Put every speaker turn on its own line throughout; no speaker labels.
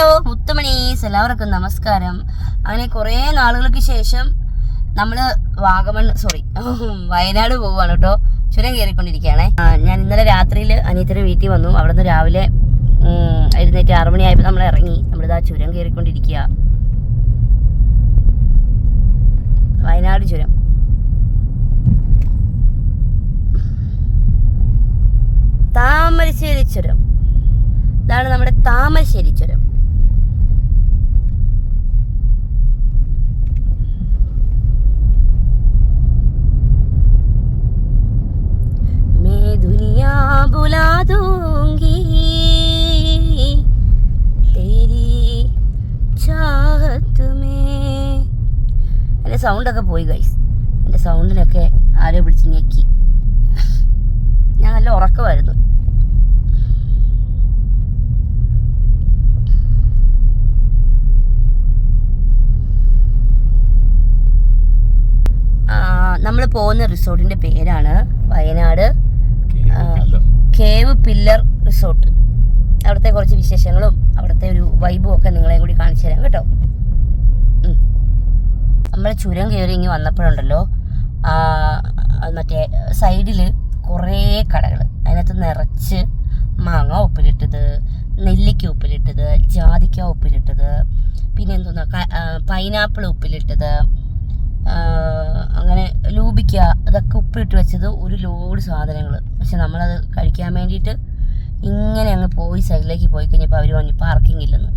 Hello മുത്തുമണീസ് എല്ലാവർക്കും നമസ്കാരം. അങ്ങനെ കുറേ നാളുകൾക്ക് ശേഷം നമ്മൾ വാഗമൺ സോറി വയനാട് പോവുകയാണ് കേട്ടോ. ചുരം കയറിക്കൊണ്ടിരിക്കുകയാണേ. ഞാൻ ഇന്നലെ രാത്രിയിൽ അനിയത്തിന്റെ വീട്ടിൽ വന്നു. അവിടെ നിന്ന് രാവിലെ എഴുന്നേറ്റ് ആറു മണിയായപ്പോൾ നമ്മൾ ഇറങ്ങി. നമ്മളിതാ ചുരം കയറിക്കൊണ്ടിരിക്കുക. വയനാട് ചുരം. താമരശ്ശേരി ചുരം. ഇതാണ് നമ്മുടെ താമരശ്ശേരി ചുരം. दूंगी तेरी चाहत में എൻ്റെ സൗണ്ടൊക്കെ പോയി ഗൈസ് എൻ്റെ സൗണ്ടിനൊക്കെ ആരോ പിടിച്ച് ഞെക്കി ഞാൻ നല്ല ഉറക്കമായിരുന്നു നമ്മൾ പോകുന്ന റിസോർട്ടിന്റെ പേരാണ് വയനാട് ആ, കേവ് പില്ലർ റിസോർട്ട് അവിടുത്തെ കുറച്ച് വിശേഷങ്ങളും അവിടുത്തെ ഒരു വൈബും ഒക്കെ നിങ്ങളെ കൂടി കാണിച്ചു തരാം കേട്ടോ. നമ്മൾ ചുരം കയറി ഇങ്ങ് വന്നപ്പോഴുണ്ടല്ലോ മറ്റേ സൈഡിൽ കുറേ കടകൾ അതിനകത്ത് നിറച്ച് മാങ്ങ ഉപ്പിലിട്ടത് നെല്ലിക്ക ഉപ്പിലിട്ടത് ജാതിക്ക ഉപ്പിലിട്ടത് പിന്നെ എന്തോന്നാ പൈനാപ്പിൾ ഉപ്പിലിട്ടത് അങ്ങനെ ലൂബിക്ക അതൊക്കെ ഉപ്പിട്ട് വെച്ചത് ഒരു ലോഡ് സാധനങ്ങൾ പക്ഷെ നമ്മളത് കഴിക്കാൻ വേണ്ടിയിട്ട് ഇങ്ങനെ അങ്ങ് പോയി സൈഡിലേക്ക് പോയി കഴിഞ്ഞപ്പോൾ അവർ പറഞ്ഞു പാർക്കിംഗ് ഇല്ലെന്ന്.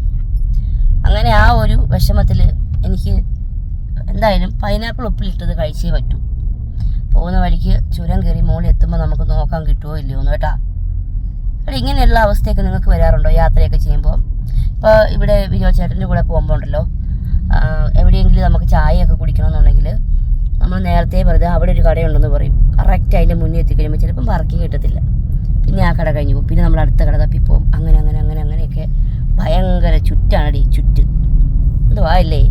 അങ്ങനെ ആ ഒരു വിഷമത്തിൽ എനിക്ക് എന്തായാലും പൈനാപ്പിൾ ഉപ്പിലിട്ടത് കഴിച്ചേ പറ്റൂ. പോകുന്ന വഴിക്ക് ചുരം കയറി മോളിൽ എത്തുമ്പോൾ നമുക്ക് നോക്കാൻ കിട്ടുമോ ഇല്ലയോ എന്ന് കേട്ടാ. അവിടെ ഇങ്ങനെയുള്ള അവസ്ഥയൊക്കെ നിങ്ങൾക്ക് വരാറുണ്ടോ യാത്രയൊക്കെ ചെയ്യുമ്പോൾ ഇപ്പോൾ ഇവിടെ വിനോദ ചേട്ടന്റെ കൂടെ പോകുമ്പോൾ ഉണ്ടല്ലോ. എവിടെയെങ്കിലും നമുക്ക് ചായയൊക്കെ കുടിക്കണമെന്നുണ്ടെങ്കിൽ നമ്മൾ നേരത്തെ പറഞ്ഞത് അവിടെ ഒരു കടയുണ്ടെന്ന് പറയും. കറക്റ്റ് അതിന്റെ മുന്നേ എത്തിക്കഴിയുമ്പോൾ ചിലപ്പം പാർക്കിംഗ് കിട്ടത്തില്ല. പിന്നെ ആ കട കഴിഞ്ഞു പോകും. പിന്നെ നമ്മൾ അടുത്ത കട തപ്പി പോകും. അങ്ങനെ അങ്ങനെ അങ്ങനെ അങ്ങനെയൊക്കെ ഭയങ്കര ചുറ്റാണ് ചുറ്റ്. എന്തുവാ അല്ലേ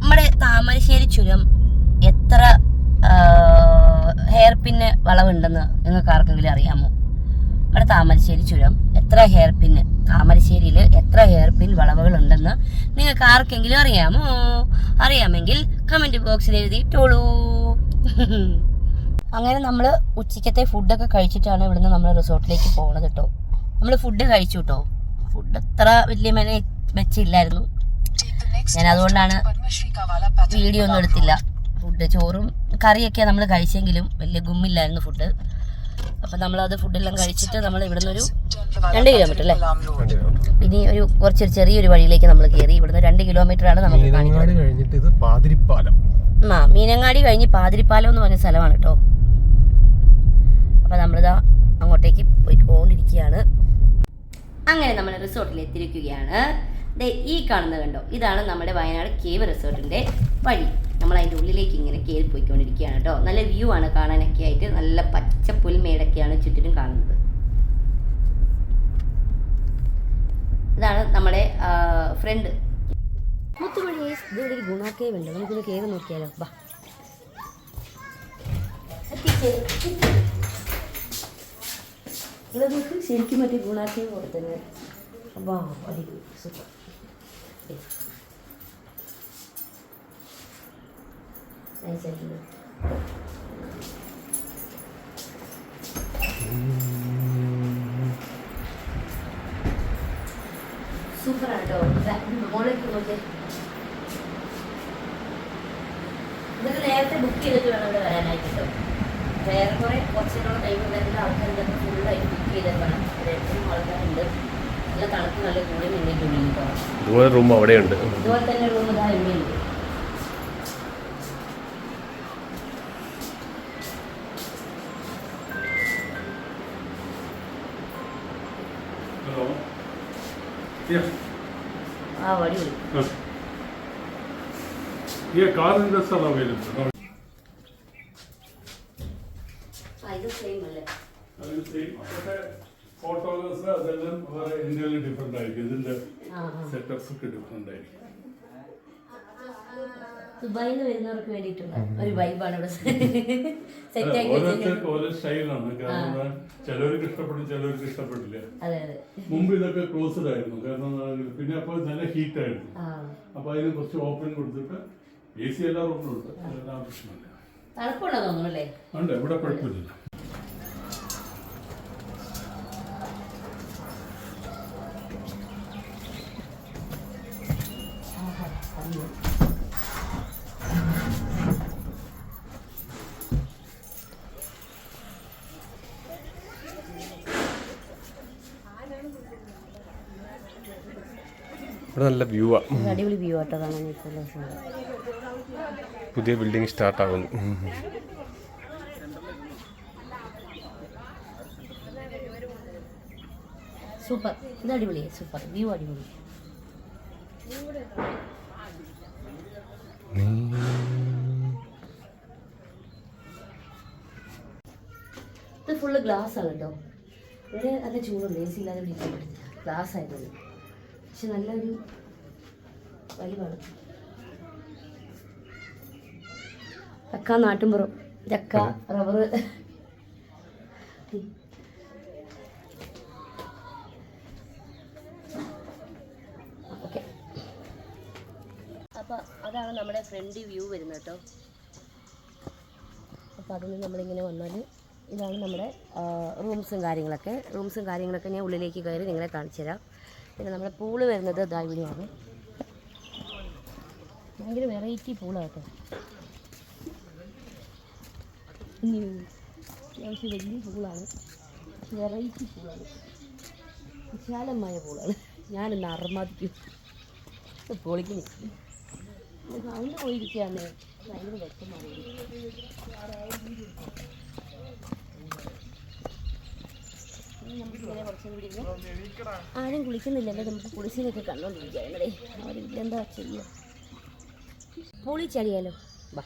നമ്മുടെ താമരശ്ശേരി ചുരം എത്ര ഹെയർ പിന്ന് വളവുണ്ടെന്ന് നിങ്ങൾക്ക് ആർക്കെങ്കിലും അറിയാമോ നമ്മുടെ താമരശ്ശേരി ചുരം എത്ര ഹെയർ പിന്ന് താമരശ്ശേരിയിൽ എത്ര ഹെയർ പിൻ വളവുകൾ ഉണ്ടെന്ന് നിങ്ങൾക്ക് ആർക്കെങ്കിലും അറിയാമോ? അറിയാമെങ്കിൽ കമന്റ് ബോക്സിൽ എഴുതിയിട്ടോളൂ. അങ്ങനെ നമ്മൾ ഉച്ചയ്ക്കത്തെ ഫുഡൊക്കെ കഴിച്ചിട്ടാണ് ഇവിടുന്ന് നമ്മൾ റിസോർട്ടിലേക്ക് പോകുന്നത് കേട്ടോ നമ്മൾ ഫുഡ് കഴിച്ചു കേട്ടോ ഫുഡ് അത്ര വലിയ മെന വെച്ചില്ലായിരുന്നു. ഞാൻ അതുകൊണ്ടാണ് വീഡിയോ ഒന്നും എടുത്തില്ല. ഫുഡ് ചോറും കറിയൊക്കെ നമ്മൾ കഴിച്ചെങ്കിലും വലിയ ഗുമ്മില്ലായിരുന്നു ഫുഡ് അപ്പം നമ്മളത് ഫുഡെല്ലാം കഴിച്ചിട്ട് നമ്മൾ ഇവിടുന്ന് ഒരു രണ്ട് കിലോമീറ്റർ അല്ലേ? ഇനി ഒരു കുറച്ചൊരു ചെറിയൊരു വഴിയിലേക്ക് നമ്മൾ കയറി ഇവിടുന്ന് രണ്ട് കിലോമീറ്റർ ആണ് നമുക്ക് കാണിക്കുന്നത്. ആ മീനങ്ങാടി കഴിഞ്ഞ് പാതിരിപ്പാലം എന്ന് പറഞ്ഞ സ്ഥലമാണ് കേട്ടോ. അപ്പം നമ്മളിതാ അങ്ങോട്ടേക്ക് പോയിക്കൊണ്ടിരിക്കുകയാണ്. അങ്ങനെ നമ്മൾ റിസോർട്ടിൽ എത്തിയിരിക്കുകയാണ്. ദേ ഈ കാണുന്ന കണ്ടോ? ഇതാണ് നമ്മുടെ വയനാട് കേവ് റിസോർട്ടിന്റെ വഴി. നമ്മൾ അതിന്റെ ഉള്ളിലേക്ക് ഇങ്ങനെ കയറി പോയിക്കൊണ്ടിരിക്കുകയാണ് കേട്ടോ. നല്ല വ്യൂ ആണ് കാണാനൊക്കെ ആയിട്ട്. നല്ല പച്ച പുൽമേടൊക്കെയാണ് ചുറ്റിനും കാണുന്നത്. ഇതാണ് നമ്മുടെ ഫ്രണ്ട് മുത്തുമണി ഇവിടെ ഒരു നമുക്കൊന്ന് കയറി നോക്കിയാലോ? ബാ ശരിക്കും മറ്റേ ഗുണ കേവ് വാ അടിപൊളി. സൂപ്പർ. നൈസായിട്ടുണ്ട് സൂപ്പറാണ് കേട്ടോ മോളിലേക്ക് നോക്കി. ഇതൊക്കെ നേരത്തെ ബുക്ക് ചെയ്തിട്ട് വേണം ഇവിടെ വരാനായിട്ട് കേട്ടോ വേറെ കുറെ കുറച്ചുകൂടെ ടൈം വരുന്ന ആൾക്കാർ ഇതൊക്കെ ഫുള്ളായിട്ട് ബുക്ക് ചെയ്തിട്ട് വേണം. ആൾക്കാരുണ്ട്. നല്ല തണുപ്പ് നല്ല കൂടി
ഇതുപോലെ റൂം അവിടെയുണ്ട്.
ഇതുപോലെ തന്നെ റൂം ഇതാ ആ
windows are available. No,
ആ ഇത് സെയിം അല്ലേ?
അത് same. പക്ഷേ photos അതെല്ലാം വേറെ ഇന്ത്യയിൽ ഡിഫറെന്റ് ആയിരിക്കും. ഇതിന്റെ സെറ്റപ്സ് ഒക്കെ ഡിഫറെന്റ് ആയിരിക്കും.
ദുബായിൽ നിന്ന് വരുന്നവർക്ക് വേണ്ടിയിട്ടുള്ള ഒരു വൈബാണ് ഇവിടെ സെറ്റ് ആക്കി വെച്ചേക്കുന്നത്
ഓരോരുത്തർക്ക് ഓരോ സ്റ്റൈലാണ് കാരണം ചിലവർക്ക് ഇഷ്ടപ്പെടും ചിലവർക്ക് ഇഷ്ടപ്പെട്ടില്ല.
അതെ അതെ.
മുമ്പ് ഇതൊക്കെ ക്ലോസ്ഡ് ആയിരുന്നു. കാരണം പിന്നെ അപ്പോൾ നല്ല ഹീറ്റ് ആയിരുന്നു.
ആ.
അപ്പൊ അതിന് കുറച്ച് ഓപ്പൺ കൊടുത്തിട്ട് എ സി എല്ലാ റൂമിലുണ്ട് അതെല്ലാം പ്രശ്നമില്ല.
തണുപ്പുണ്ടോ തോന്നുന്നു അല്ലേ?
ഉണ്ട് ഇവിടെ കുഴപ്പമില്ല
ഇവിടെ നല്ല വ്യൂ ആ
അടിപൊളി വ്യൂ ആട്ടോ കാണാൻ
പുതിയ ബിൽഡിംഗ് സ്റ്റാർട്ട് ആകുന്നു.
സൂപ്പർ. ഇത് അടിപൊളിയായി സൂപ്പർ. വ്യൂ അടിപൊളി. ഇത് ഫുള്ള് ഗ്ലാസ് ആണ് കേട്ടോ. ഇവിടെ നല്ല ചൂടുണ്ട് എ സി ഇല്ലാതെ ഗ്ലാസ് ആയതുകൊണ്ട്. പക്ഷെ നല്ലൊരു വലിവാണ്. ചക്ക നാട്ടുമ്പുറം ചക്ക റബ്ബർ. ഓക്കെ. അപ്പോൾ അതാണ് നമ്മുടെ ഫ്രണ്ട് വ്യൂ വരുന്നത് കേട്ടോ. അപ്പോൾ അതിൽ നമ്മളിങ്ങനെ വന്നാൽ ഇതാണ് നമ്മുടെ റൂംസും കാര്യങ്ങളൊക്കെ. റൂംസും കാര്യങ്ങളൊക്കെ ഞാൻ ഉള്ളിലേക്ക് കയറി നിങ്ങളെ കാണിച്ചു തരാം പിന്നെ നമ്മുടെ പൂൾ വരുന്നത് ഇതാ ഇവിടെയാണ്. ഭയങ്കര വെറൈറ്റി പൂളാണ് കേട്ടോ അത്യാവശ്യം വലിയ പൂളാണ്. വെറൈറ്റി പൂളാണ്. വിശാലമായ പൂളാണ്. ഞാനിന്ന് അർമാദിക്കും. പൊളിക്കുന്നു സൗണ്ട് പോയിരിക്കുകയാണ്. ഭയങ്കര വ്യക്തമാണ് നമുക്കിങ്ങനെ കുറച്ചും കൂടി ഇരുന്ന് ആരും കുളിക്കുന്നില്ലല്ലോ. നമുക്ക് കുളിച്ചിനൊക്കെ കണ്ടോണ്ടിരിക്കുകയാണല്ലേ അവരില്ല എന്താ ചെയ്യുക പൊളിച്ചടിയാലോ വാ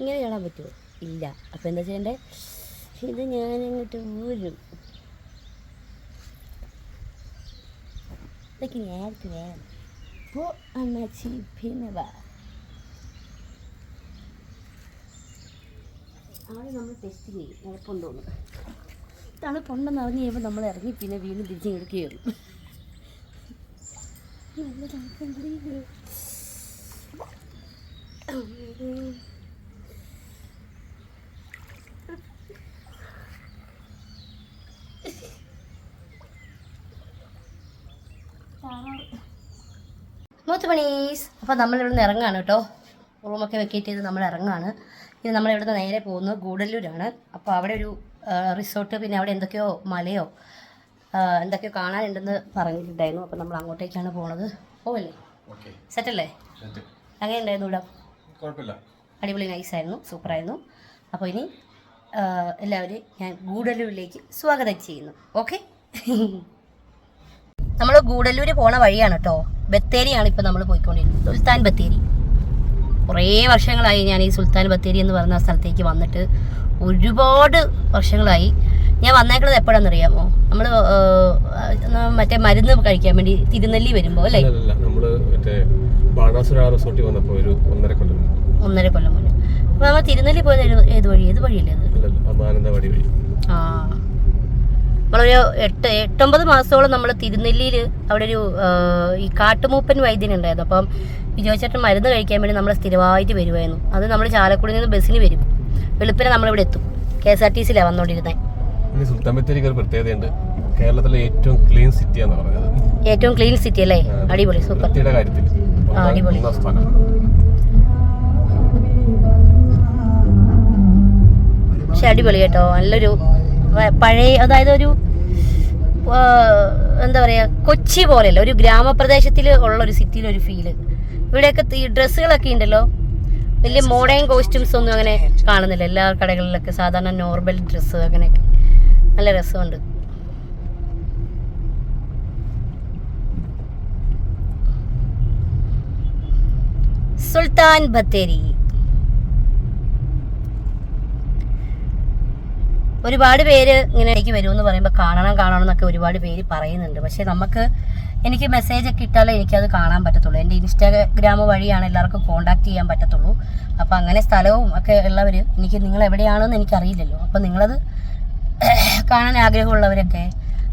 ഇങ്ങനെ കാണാൻ പറ്റുമോ ഇല്ല. അപ്പോൾ എന്താ ചെയ്യണ്ടേ? ഇത് ഞാനങ്ങോട്ട് ഊരും. ഇതൊക്കെ നേരത്തെ വേണം. പോ അണ്ണാച്ചി പിന്നെ വാ. ആദ്യം നമ്മൾ ടെസ്റ്റ് ചെയ്യും. തണുപ്പുണ്ടോന്ന് തണുപ്പുണ്ടെന്ന് അറിഞ്ഞ് കഴിയുമ്പോൾ നമ്മൾ ഇറങ്ങി പിന്നെ വീണ്ടും തിരിച്ച് കിടക്കുകയായിരുന്നു നല്ല തണുപ്പുണ്ട് മൂത്ത് പണീസ് അപ്പോൾ നമ്മൾ നിന്ന് ഇറങ്ങാണ് കേട്ടോ. റൂമൊക്കെ വെക്കേറ്റ് ചെയ്ത് നമ്മൾ ഇറങ്ങാണ്. ഇനി നമ്മൾ ഇവിടുന്ന് നേരെ പോകുന്നത് ഗൂഡല്ലൂരാണ്. അപ്പോൾ അവിടെ ഒരു റിസോർട്ട് പിന്നെ അവിടെ എന്തൊക്കെയോ മലയോ എന്തൊക്കെയോ കാണാനുണ്ടെന്ന് പറഞ്ഞിട്ടുണ്ടായിരുന്നു. അപ്പോൾ നമ്മൾ അങ്ങോട്ടേക്കാണ് പോണത്. പോവല്ലേ?
സെറ്റ്
സെറ്റല്ലേ?
സെറ്റ്.
അങ്ങനെ ഉണ്ടായിരുന്നു ഇവിടെ അടിപൊളി നൈസായിരുന്നു. സൂപ്പറായിരുന്നു. അപ്പോൾ ഇനി എല്ലാവരെയും ഞാൻ ഗൂഡല്ലൂരിലേക്ക് സ്വാഗതം ചെയ്യുന്നു. ഓക്കെ? നമ്മൾ ഗൂഡല്ലൂർ പോണ വഴിയാണ് കേട്ടോ. ബത്തേരിയാണ് ഇപ്പോൾ നമ്മൾ പോയിക്കൊണ്ടിരിക്കുന്നത്. സുൽത്താൻ ബത്തേരി. കുറേ വർഷങ്ങളായി ഞാൻ ഈ സുൽത്താൻ ബത്തേരി എന്ന് പറയുന്ന സ്ഥലത്തേക്ക് വന്നിട്ട് ഒരുപാട് വർഷങ്ങളായി. ഞാൻ വന്നേക്കുന്നത് എപ്പോഴാണെന്നറിയാമോ? നമ്മൾ മറ്റേ മരുന്ന് കഴിക്കാൻ വേണ്ടി തിരുനെല്ലി വരുമ്പോൾ അല്ലേ?
ഒന്നര കൊല്ലം
മുന്നേ. അപ്പൊ നമ്മൾ തിരുനെല്ലി പോയത് ഏത് വഴി? ഏത് വഴിയല്ലേ അത്? ആ. നമ്മളൊരു എട്ട് എട്ടൊമ്പത് മാസത്തോളം നമ്മൾ തിരുനെല്ലിയിൽ അവിടെ ഒരു ഈ കാട്ടുമൂപ്പൻ വൈദ്യൻ ഉണ്ടായിരുന്നു. അപ്പം വിജയചേട്ടൻ മരുന്ന് കഴിക്കാൻ വേണ്ടി നമ്മൾ സ്ഥിരമായിട്ട് വരുമായിരുന്നു അത് നമ്മൾ ചാലക്കുടിയിൽ നിന്ന് ബസ്സിന് വരും. വെളുപ്പിനെ നമ്മളിവിടെ എത്തും. കെ എസ് ആർ ടി സിയിലാണ് വന്നുകൊണ്ടിരുന്നത്
സുൽത്താൻ ബത്തേരിക്ക് ഒരു പ്രത്യേകതയുണ്ട്. കേരളത്തിലെ ഏറ്റവും ക്ലീൻ സിറ്റിയാന്ന് പറഞ്ഞത്.
ഏറ്റവും ക്ലീൻ സിറ്റി അല്ലേ? അടിപൊളി സൂപ്പർ
കാര്യത്തിൽ.
അടിപൊളി. പക്ഷെ അടിപൊളി കേട്ടോ. നല്ലൊരു പഴയ അതായത് ഒരു എന്താ പറയുക കൊച്ചി പോലെയല്ല ഒരു ഗ്രാമപ്രദേശത്തിൽ ഉള്ള ഒരു സിറ്റിയിലെ ഒരു ഫീൽ ഇവിടെയൊക്കെ ഈ ഡ്രസ്സുകളൊക്കെ ഉണ്ടല്ലോ? വലിയ മോഡേൺ കോസ്റ്റ്യൂംസ് ഒന്നും അങ്ങനെ കാണുന്നില്ല. എല്ലാ കടകളിലൊക്കെ സാധാരണ നോർമൽ ഡ്രസ്സ് അങ്ങനെയൊക്കെ. നല്ല രസമുണ്ട്. സുൽത്താൻ ബത്തേരി. ഒരുപാട് പേര് ഇങ്ങനെ എനിക്ക് വരുമെന്ന് പറയുമ്പോൾ കാണണം കാണണം എന്നൊക്കെ ഒരുപാട് പേര് പറയുന്നുണ്ട്. പക്ഷെ നമുക്ക് എനിക്ക് മെസ്സേജ് ഒക്കെ ഇട്ടാലേ എനിക്കത് കാണാൻ പറ്റത്തുള്ളൂ. എന്റെ ഇൻസ്റ്റാഗ്രാം വഴിയാണ് എല്ലാവർക്കും കോണ്ടാക്ട് ചെയ്യാൻ പറ്റത്തുള്ളൂ. അപ്പോൾ അങ്ങനെ സ്ഥലവും ഒക്കെ ഉള്ളവർ എനിക്ക് നിങ്ങൾ എവിടെയാണെന്ന് എനിക്കറിയില്ലല്ലോ. അപ്പോൾ നിങ്ങളത് കാണാൻ ആഗ്രഹമുള്ളവരൊക്കെ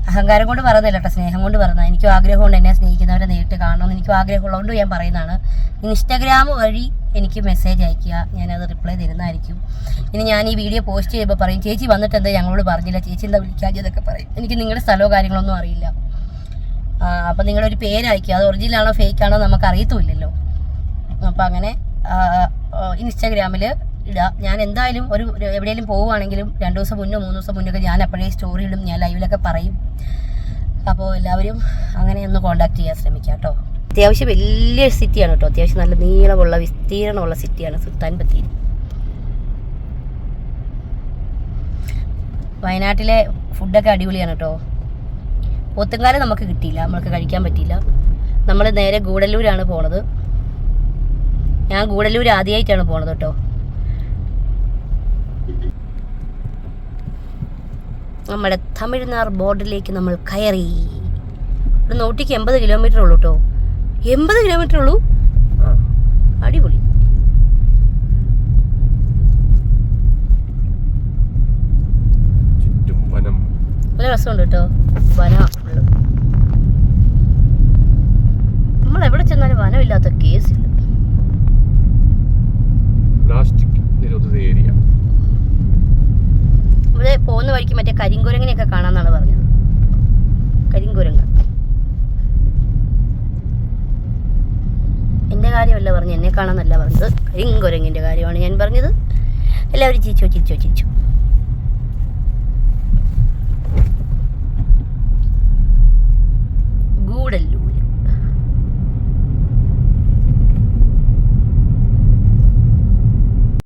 അഹങ്കാരം കൊണ്ട് പറയുന്നില്ല കേട്ടോ സ്നേഹം കൊണ്ട് പറയുന്നത്. എനിക്കും ആഗ്രഹമുണ്ട് എന്നെ സ്നേഹിക്കുന്നവരെ നേരിട്ട് കാണണമെന്ന് എനിക്കും ആഗ്രഹമുള്ളതുകൊണ്ട് ഞാൻ പറയുന്നതാണ്. ഇൻസ്റ്റാഗ്രാം വഴി എനിക്ക് മെസ്സേജ് അയക്കുക ഞാനത് റിപ്ലൈ തരുന്നതായിരിക്കും. ഇനി ഞാൻ ഈ വീഡിയോ പോസ്റ്റ് ചെയ്യുമ്പോൾ പറയും ചേച്ചി വന്നിട്ട് എന്താ ഞങ്ങളോട് പറഞ്ഞില്ല? ചേച്ചി എന്താ വിളിക്കാഞ്ഞതൊക്കെ പറയും. എനിക്ക് നിങ്ങളുടെ സ്ഥലമോ കാര്യങ്ങളൊന്നും അറിയില്ല. അപ്പം നിങ്ങളൊരു പേര് അയക്കുക അത് ഫേക്ക് ആണോ നമുക്ക് അറിയത്തുമില്ലല്ലോ. അപ്പം അങ്ങനെ ഇൻസ്റ്റാഗ്രാമിൽ ഇടുക ഞാൻ എന്തായാലും ഒരു ഒരു എവിടെയെങ്കിലും പോവുകയാണെങ്കിലും രണ്ട് ദിവസം മുന്നോ മൂന്ന് ദിവസം മുന്നൊക്കെ ഞാൻ അപ്പോഴേ സ്റ്റോറി ഇടും ഞാൻ ലൈവിലൊക്കെ പറയും. അപ്പോൾ എല്ലാവരും അങ്ങനെ ഒന്ന് കോണ്ടാക്ട് ചെയ്യാൻ ശ്രമിക്കുക കേട്ടോ. അത്യാവശ്യം വലിയ സിറ്റിയാണ് കേട്ടോ. അത്യാവശ്യം നല്ല നീളമുള്ള വിസ്തീർണമുള്ള സിറ്റിയാണ് സുൽത്താൻ ബത്തേരി. വയനാട്ടിലെ ഫുഡൊക്കെ അടിപൊളിയാണ് കേട്ടോ. പോത്തുംകാലം നമുക്ക് കിട്ടിയില്ല നമ്മൾക്ക് കഴിക്കാൻ പറ്റിയില്ല. നമ്മൾ നേരെ ഗൂഡല്ലൂരാണ് പോണത്. ഞാൻ ഗൂഡല്ലൂർ ആദ്യമായിട്ടാണ് പോണത് കേട്ടോ. നമ്മുടെ തമിഴ്നാട് ബോർഡറിലേക്ക് നമ്മൾ കയറി. ഇവിടെ നോട്ടിക്ക് എൺപത് കിലോമീറ്റർ ഉള്ളൂ കേട്ടോ എൺപത് കിലോമീറ്റർ ഉള്ളൂ? അടിപൊളി. നല്ല രസമുണ്ട് കേട്ടോ വന. ഫുള്ള് നമ്മൾ എവിടെ ചെന്നാലും വനമില്ലാത്ത കേസില്ല
പ്ലാസ്റ്റിക് നിരോധിത ഏരിയ.
ഇവിടെ പോകുന്ന വഴിക്ക് മറ്റേ കരിങ്കുരങ്ങിനെയൊക്കെ കാണാന്നാണ് പറഞ്ഞത്. കരിങ്കുരങ്ങ. എന്റെ കാര്യമല്ല പറഞ്ഞു എന്നെ കാണാന്നല്ല പറഞ്ഞത്. കരിങ്കുരങ്ങിന്റെ കാര്യമാണ് ഞാൻ പറഞ്ഞത്. എല്ലാവരും ചിരിച്ചോ ചിരിച്ചോ ചിരിച്ചോ.